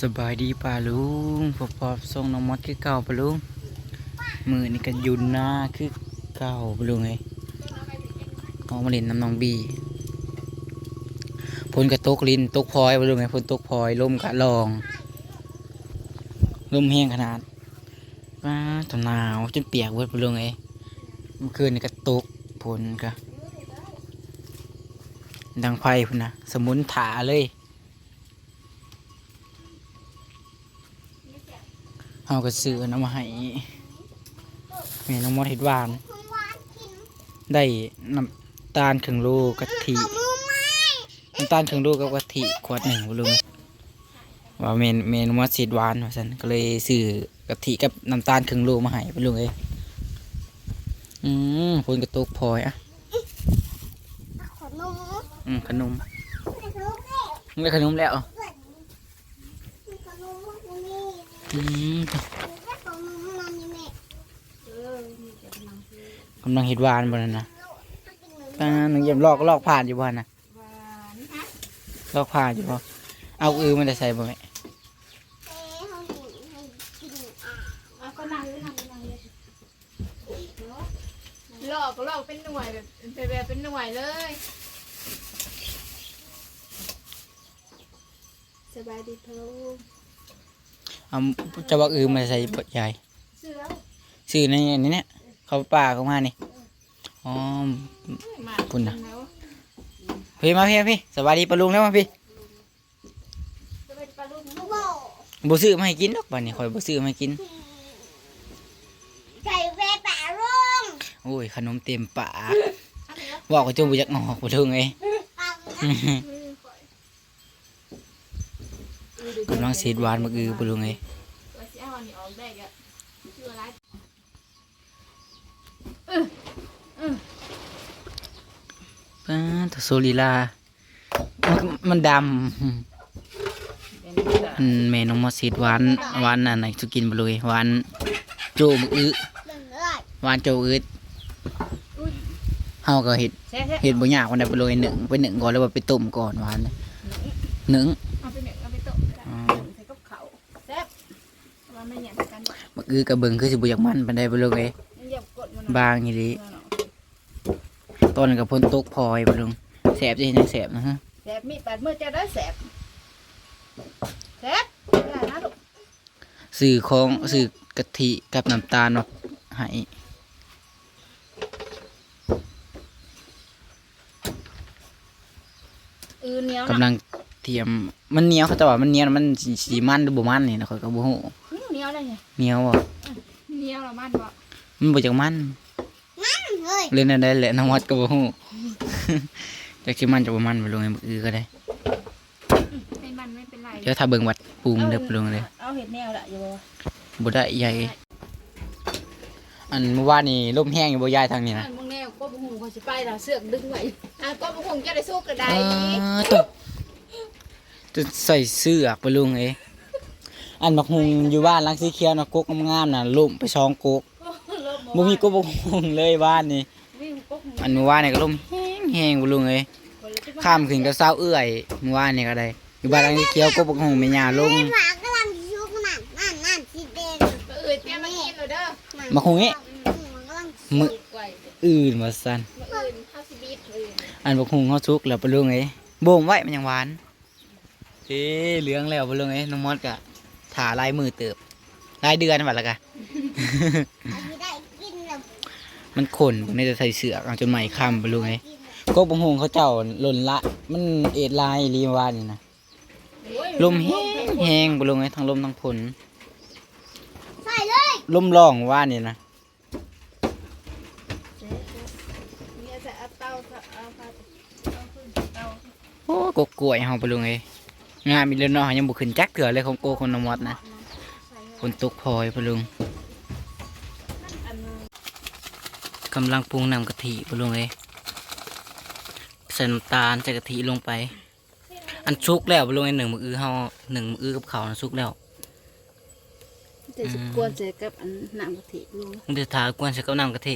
สบายดีป่าลุงพอพอส่งน้องมดคือเก่าป่าลุงมือนี่ก็หยุนหน้าคือเก่าป่าลุงไงเอามาเล่นน้ำน้องบีพนกระตกลินตกพลอยป่าลุงไงพนตกพลอยลมกระลองลมแห้งขนาดว้าตหนาวจนเปียกเวิดป่าลุงไงเมื่อคืนนี่ก็ตกพนกะดังไฟพุ่นนะสมุนถาเลย เอากระสือน้ำมาให้แม่น้องมดเห็ดหวาน ได้น้ำตาลครึ่งโลกะทิน้ำตาลครึ่งโลกับกะทิขวดหนึ่งบ่รู้ไหมว่าเมนเมนมดสีดหวานว่าสันก็เลยซื้อกะทิกับน้ำตาลครึ่งโลมาให้บ่รู้เลยอืมฝนกระตกพลอยอะขนมอืมขนมขนมได้ขนมแล้ว ขนมนี่ อืมขนมมันนี่แม่กำลังเห็ดหวานบ่นั่นนะตาหนึ่งเยี่ยมลอกลอกผ่านอยู่บ่นะลอกผ่านอยู่บ่เอาอือมันจะใส่บ่แม่เอ้เขาหนีให้กินอะเอาก็นั่งเลยทำนั่งเลยหลอกหลอกเป็นหน่วยแบบเป็นแบบเป็นหน่วยเลยสบายดีพะลูก เอาจะว่าอือมาใส่บดใหญ่เสื้อซื้อในอันนี้เนี่ยเขาป่าเข้ามานี่อ๋อมาคุณน่ะแล้วพี่มาพี่มาพี่สวัสดีปะลุงแล้วมาพี่สบายดีปะลูกลูกโบบ่ซื้อมาให้กินดอกบัดนี้ข่อยบ่ซื้อมาให้กินใส่แว่ป่าลุงโอ้ยขนมเต็มปากว่าก็จงบ่อยากงอกบ่ถึงเอ้ย กำลังเสียดหวานมาอือปะลุงเอ้ยตัวเสียวันนี้ออกได้ก็ชื่ออะไรป้าตะโซลีลา มันมันดำอันแม่น้องมาเสียดหวานหวานอันไหนสุกินบ่เลยหวานโจมอื้อเรื่องเลยหวานโจอืดเฮาก็เฮ็ดแซ่แซ่เห็ดบ่ยากวันใดไปโรยหนึ่งไปหนึ่งก่อนแล้วว่าไปต้มก่อนหวานเลยหนึ่ง กันมักอือกระเบิงคือสิบ่อยากมันปานใดไปโรยเหยียบกดมันบางอีหลีต้นกับพ้นตกพลอยไปลงแสบจะเห็นจังแสบนะฮะแซ่บมีดบาดมือจะได้แซ่บแซ่บได้นะลูกสื่อของสื่อกะทิกับน้ำตาลมาให้อือเหนียวกำลังเตรียมมันเหนียวเขาแต่ว่ามันเหนียวมันสิสีมันหรือบ่มันนี่นะข่อยก็บ่ฮู้ เหนียวได้ไงเหนียวบ่เหนียวละมันบ่มันบ่จักมันเฮ้ยเล่นอันใดแหละน้องวัดก็บ่ฮู้จักสิมันจะบ่มันไปลงให้มักอือก็ได้ไม่มันไม่เป็นไรเดี๋ยวถ้าเบิ่งวัดปรุงเด้อไปลงเลยเอาเห็ดแนวละอยู่บ่บ่ได้ใหญ่อันเมื่อวานนี่ลมแห้งอยู่บ่ยายทางนี้นะมึงแนวก็บุหงเขาสิไปละเสือกดึงไว้อะก็บุหงจะได้สู้กระไดเออตัวจะใส่เสื้อกไปลุงเอ้ย อันบักฮุงอยู่บ้านลังสีเขียวนะกุ๊กงามๆน่ะลุ่มไปสองกกบ่มีกกบักฮุงเลยบ้านนี่อันเมื่อวานนี่ก็ลมแห้งแห้งไปลุงเอ้ยข้ามขึ้นก็เศร้าเอื้อยเมื่อวานนี่ก็ได้อยู่บ้านลังสีเขียวกกบักฮุงแม่ย่าลงหมากำลังชุกนั่นนั่นนั่นสีแดงเอ้ยเตรียมบักฮุงนี่มื้อื่นว่าซั่นมื้ออื่นเฮาสิบีบเลยอันบักฮุงเฮาสุกแล้วไปลุงเอ้ยบ่มไว้มันยังหวานเอ๊เหลืองแล้วไปลุงเอ้ยน้องมอดก็ ถ่าลายมือเติบลายเดือนบัดละกะอันนี้ได้กินแล้วมันขนผมนี่จะใส่เสือกเอาจนใหม่คำไปรู้ไงก็บงหงเขาเจ้าหล่นละ มันเอ็ดลายรีวานี่นะโอ้ยลมแห้งแห้งไปรู้ไงทั้งลมทั้งฝนใส่เลยลมร้องว่านี่นะเนี่ยจะเอาเตาเอาผ้าเอาขึ้นเตาโอ้กกกล้วยเฮาไปรู้ไง งานมีเรือนนอยังบุขึ้นจักเถื่อเลยของโกคนนมอดนะฝนตกพลอยไปลุงอันกำลังปรุงน้ำกะทิไปลุงเลยใส่น้ำตาลใส่กะทิลงไป อันชุกแล้วไปลุงไอ้หนึ่งมืออื้อเฮาหนึ่งมืออื้อกับเขาวนะชุกแล้วจะสิกวนเสกับอันน้ำกะทิลุงมันจะทากวนใส่กับน้ำกะทิ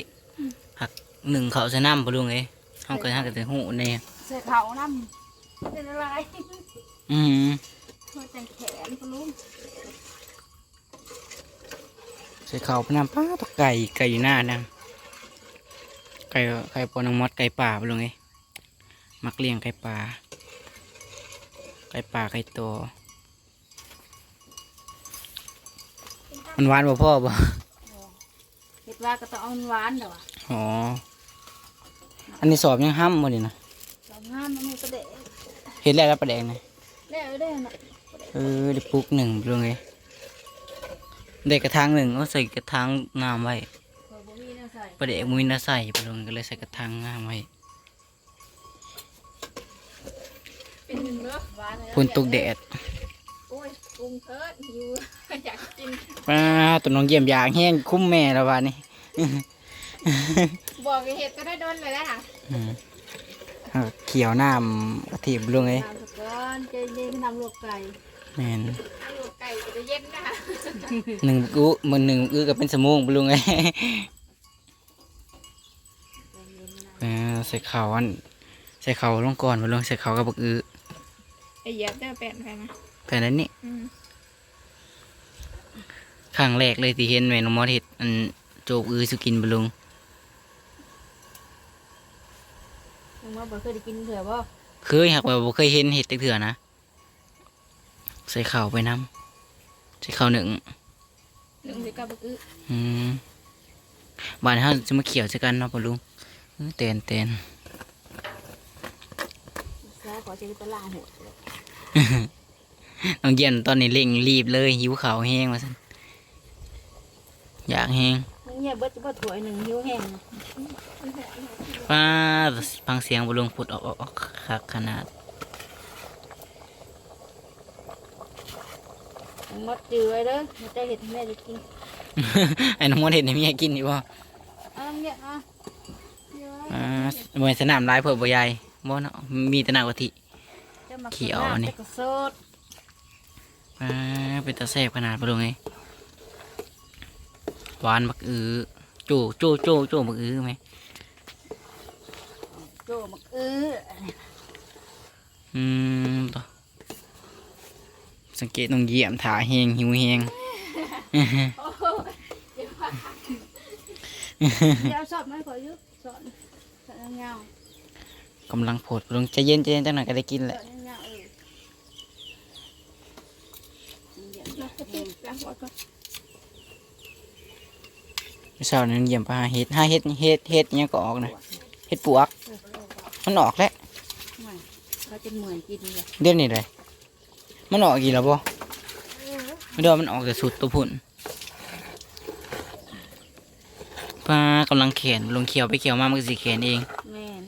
หักหนึ่งเขาใส่น้ำไปลุงเลยเฮาก็หักกะทิหูเนี่ยใส่เขาน้ำเป็นอะไร อืมพื่อจังแขนพะลุงใส่เขาวพน้ำป้าตกไก่ไก่อยู่หน้านังไก่ไก่ปอนังมดไก่ป่าไปลงไงมักเลี้ยงไก่ป่าไก่ป่าไก่โตมันหวานบ่พ่อบ่คิดว่าก็ต้องเอาหวานเด้อวะอ๋ออันนี้สอบยังห้ำบ่นี่นะสองงามมันมีประเดะเห็นแล้วแล้วประแดงนะ แล้วได้น่ะเออได้ปลุกหนึ่งไปลงไงได้กระถางหนึ่งก็ใส่กระถางงามไว้พอบ่มีแนวใส่ประเดกมุ้ยน่าใส่ไปลงก็เลยใส่กระถางงามไว้เป็นหนึ่งเด้อหวานเลยพุ่นตกแดดโอ้ยปรุงเถิดหิวอยากกินป้าตัวน้องเยี่ยมยางแห้งคุ้มแม่แล้ววานี่บอกให้เห็ดก็ได้โดนเลยนะค่ะอืมเอาเขียวน้ำกะทิไปลงไงน้ำสก้ อนเจนนี่ทำลวกไก่แม่นทำลวกไก่จะเย็นนะคะหนึ่งอื้อมันหนึ่งอื้อก็เป็นสมองไปลงไงเออใส่เขาวอันใส่เขาวลงก่อนไปลงใส่เขาวกับบักอื้อไอ้เหยียบได้แปดไปนะแค่นั้นนี่อืมครั้งแรกเลยที่เห็นแม่น้องมอสเห็ดอันโจกอื้อสุกินไปลงมึงว่าบ่เคยได้กินเถื่อบ่ เคยหากว่าบ่เคยเห็นเห็ดจักเถื่อนะ ใส่ข้าวไปน้ำใส่ข้าวหนึ่งหนึ่งสิกับบึกอึอืมบ้านเฮาจะมาเขียวจะกันเนาะปะลุงเออแตนแตนแล้วขอจะไปตลาดหัวน้องเย็นตอนนี้เร่งรีบเลยหิวข้าวแห้งมาสันอยากแห้ง มึงเนี่ยเบิดจะบ่ถ้วยหนึ่งหิวแห้งป้าฟังเสียงปะลุงพุดออกออกออกคักขนาดมึงมดจือไว้เด้อมันจะเห็ดให้แม่จะกินไอ้น้องมดเห็นให้เมียกินอยู่บ่เอาน้ำเนี่ยอะเดี๋ยวอ่าบ่สนามหลายเพิ่นบ่ใหญ่บ่เนาะมีแต่น้ำกะทิจะมาเขียวนี่แต่ก็สดอ่าเป็นตาแซ่บขนาดปะลุงไง หวานบักอื้อโจ้โจ้โจ้โจ้บักอื้อไหมโจมักอื้ออืมต่อสังเกตตรงเหยียมถาเฮงหิวเฮงโอ้โหเดี๋ยวว่าเดี๋ยวสอดไม่ขออยุบสอดสอดเงากำลังโผดลงใจเย็นใจเย็นจังหน่อยก็ได้กินๆแหสละอดเงาๆเออเดี๋ยวนะจะติดล้างหัวก่อน เช้านี้เหยียมไปหาเห็ดหาเห็ดเห็ดเห็ดอิหยังก็ออกนะเห็ดปวก มันออกแล้วไม่เขาจะเหมือนกินเลยเดี๋ยวนี้เลยมันออกกี่แล้วบ่ไม่ได้ว่ามันออกแต่สุดตัวพุ่นปลากำลังเขียนลงเขียวไปเขียวมามันก็สิเขียนเองแม่น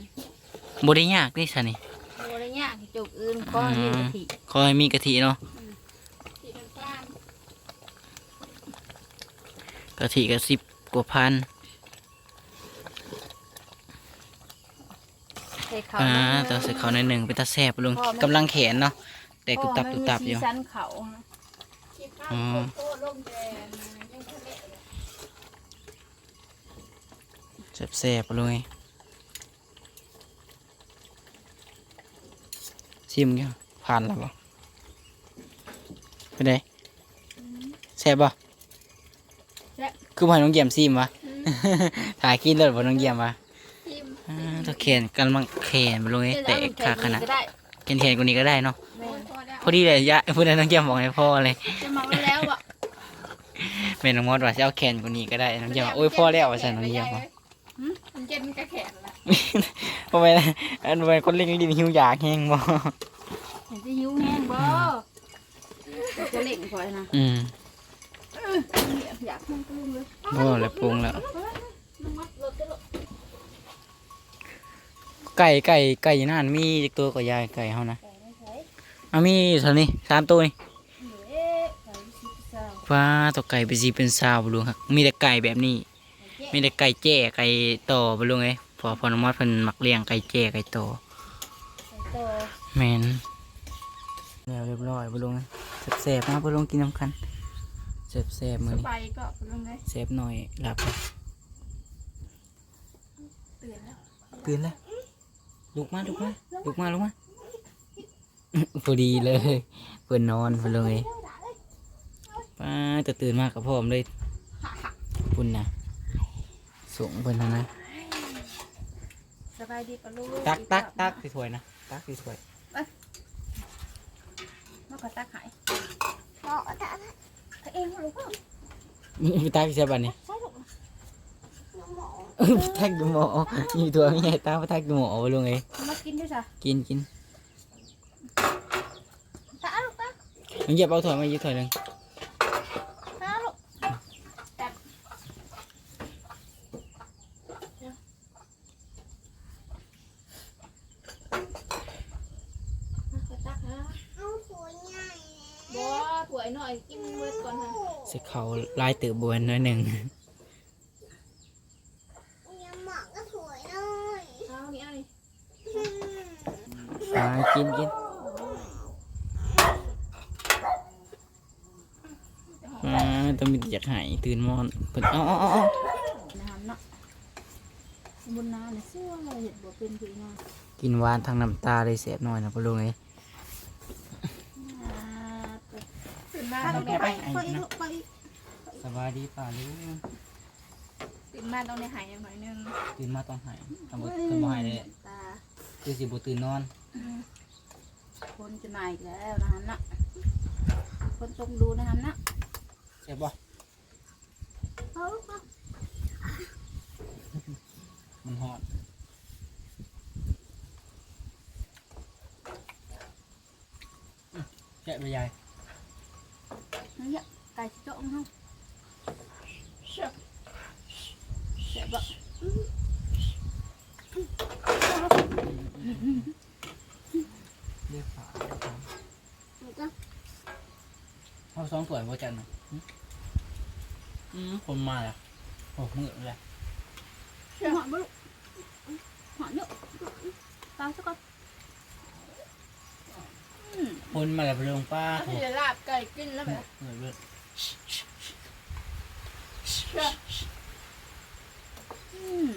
บ่ได้ยากนี่ซะนี่โอ้ยเนี่ยจุกอื่นก็เห็นกะทิขอให้มีกะทิเนาะที่น้ำตาลกะทิก็สิบ กว่าพันใส่เขาอ่าหน่อยแตัวใส่เขาในอยหนึ่งเป็นตาแซ่บลงพ่อมันกำลังแขนเนาะแต่ตุบตับตุบตับอยู่ เพราะว่ามันมีสีสันเขาอ๋อแซ่บๆเลยชิมกันผ่านแล้วบ่เป็นไงแซ่บบ่ คือพ่อน้องเยี่ยมซิมวะ ถ่ายกินเลยบ่น้องเยี่ยมวะอ่าตัวแขนกำลังแขนไปลงไอ้แตกขาขนาดก็ได้แขนแขนกว่านี้ก็ได้เนาะแม่พอดีเลยยะพูดนั้นน้องเยี่ยมบอกให้พ่อเลยจะมาไว้แล้วอะแม่น้องมดว่าจะเอาแขนกว่านี้ก็ได้น้องเยี่ยมว่าโอ้ยพ่อแล้วว่าใส่น้องเยี่ยมว่ามันเจ็บมันกระแขนละทำไมนะอันทำไมคนเล่นลิ้นหิวอยากแห้งบ่เห็นจะหิวแห้งบ่จะเล่งคอยนะอืม อยากมันก็ลุงเลยบ่เลยปรุงแล้วน้ำมัดรถจะรถไก่ไก่ไก่อยู่นั่นมีจักตัวก็ยายไก่เฮานะอะมีอยู่เท่านี้สามตัวนี่เอ๊ะใส่ซิปเซาฟ้าตัวไก่เป็นสีเป็นสาวบ่รู้ครับมีแต่ไก่แบบนี้ มีแต่ไก่แจ้ไก่ต่อบ่รู้ไงพอพอน้องมอดเพิ่นมักเลี้ยงไก่แจ้ไก่ต่อใส่ตัวแม่นแล้วเรียบร้อยบ่รู้ไงแซ่บๆมาบ่ลงกินน้ำกัน แซ่บๆมื้อนี้ไปก็ลุงเลยแซ่บหน่อยหลับเลยตื่นแล้วตื่นแล้วลุกมาลุกมาลุกมาลุกมา พอดีเลยเพื่อนนอนเพื่อนเลยป้าจะตื่นมากกับพ่อผมเลยปุ่นนะส่งเพื่อนนะนะสบายดีปะลูกตักตักตักสิถวยนะตักสิถวยมาก็ตักหาย บอกแต่ถ้าเองลูกก็มีตักใช่ป่ะนี่ใช่ลูกหมอเออตักดูหมอมีตัวไม่ใหญ่ตาตักดูหมอไปลงเลยมากินด้วยจ้ะ กินกินตาลูกตามันเหยียบเอาถอยมาเหยียบถอ สเขาลายตือบวนหน้อยหนึ่งยังหมอกก็สวยเลยเอานี่เอานี่มากินกินมาต้องมีอยากหายตื่นมอนเพิ่นเอาเอาเอาเอาน้ำเนาะบุญนาเนี่ยเสื้อเห็ดบ่เป็นพี่น้องกินหวานทางน้ำตาเลยเสียบหน่อยนะพ่อลุงเอ้ย ตื่ นมาไปต้องไปได้ไปหายไอ้นะสบายดีป่าลุงตื่นมาต้องได้หายอย่างหน่อยนึงตื่นมาต้องหายทำบุทำบุหายเลยตาคือสิบุตื่นนอนคนจะมาอีกแล้วนะฮันนะคนต้องดูนะฮันนะเสียบบ่เอาลูกเอามันหอดอื้อแกะไปยาย เนี่ยไก่ชิโจ้งเฮาเสียบเสียบบ่เรียกฝาเอาสองถ้วยบ่จันนะอื้ออืม คนมาแล้วโอ้มือเลยเสียบหอนบ่ลูกหอนเนาะตามซะก่อนอืมคนมาแล้วพ่อลุงป้าเอาที่จะลาบไก่กินแล้วแบบเหนื่อยเลยอืม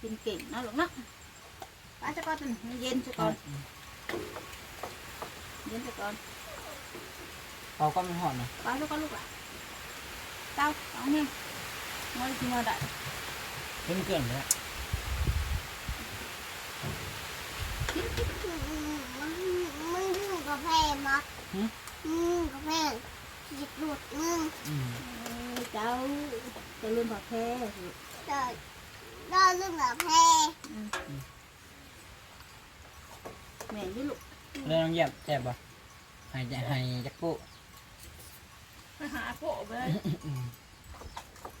กินเก่งนะลูกนะไปซะก่อนมันเย็นซะก่อนเย็นซะก่อนเอาก็มันหอดนะไปซะก่อนลูกอะเต้าเอาเนี่ยมากินมาได้เพิ่มเกินไปแล้ว มันมึงอยู่กับ แพมั้ยมึงกับแพหยิบหลุดมึงอืมเอ้ยเจ้าจะลืมผักแพ้เดินเดินเรื่องกับแพแม่ยี่ลูกแล้วน้องเหยียบแจ็บป่ะให้จะให้จักกุไปหาโปะไปเลย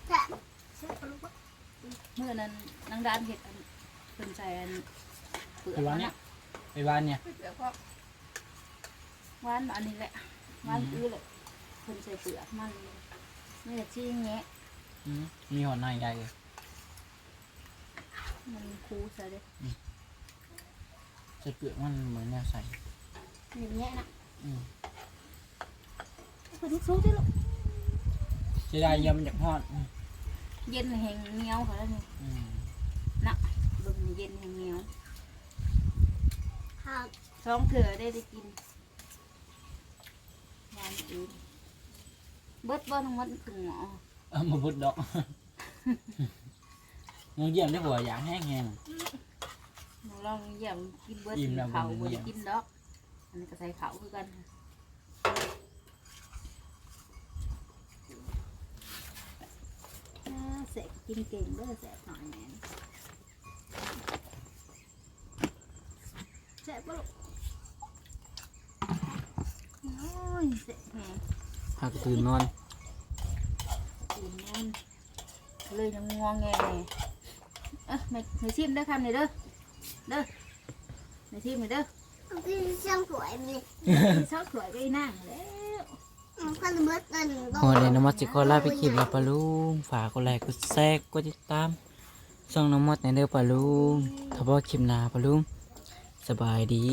แต่เมื่อนั้นนางดานเห็ดอันเป็นใจอันเปลือกไปวานเนี่ยไปวานเนี่ยเปลือกก็ หวานอันนี้แหละหวานอื้อเลยเป็นใส่เปลือกมันไม่ได้ชี้แงะอืมมีหอดหน้าใหญ่เลยมันคูใส่เลยใส่เปลือกมันเหมือนแนวใส่อย่างแงะนะอืมไปทุกสู้ที่ลูกเสียดายเยี่ยมมันจากหอดอืมเย็นแห้งเหนียวเขาแล้วนี่อืมนะลมเย็นแห้งเหนียวหากสองเถื่อได้ได้กินหวานอื้อ เบิดบ่ทั้งหมดถึงหมอเอามาบุดดอกน้องเยี่ยมได้หัวอยากแห้งแห้ง หนูลองเยี่ยมกินเบิร์ดอิ่มแล้วเขาบ่เบิได้ร์เยี่ยมดกินดอก อันนี้ก็ใส่เขาคือกันอ่าเสกกินเก่งเด้อแสบหน่อยแหนแสบปะลูก โอ้ยเสกแหงหากตื่นนอนกินนั่นเลยยังงวงแงเอ้ยไม่ไม่ชิมได้อคำนี้เด้อเด้อไม่ชิมเลยเด้อพี่เชื่อมสวยมีชอบสวยไปนั่งแล้วมันก็เบิดเงินโอ้ยน้องมดสิขอลาไปคลิปแล้วปะลุงฝากกดไลค์กดแชร์กดติดตามช่องน้องมดในเด้อปะลุงถ้าบ่คลิปหน้าปะลุงสบายดี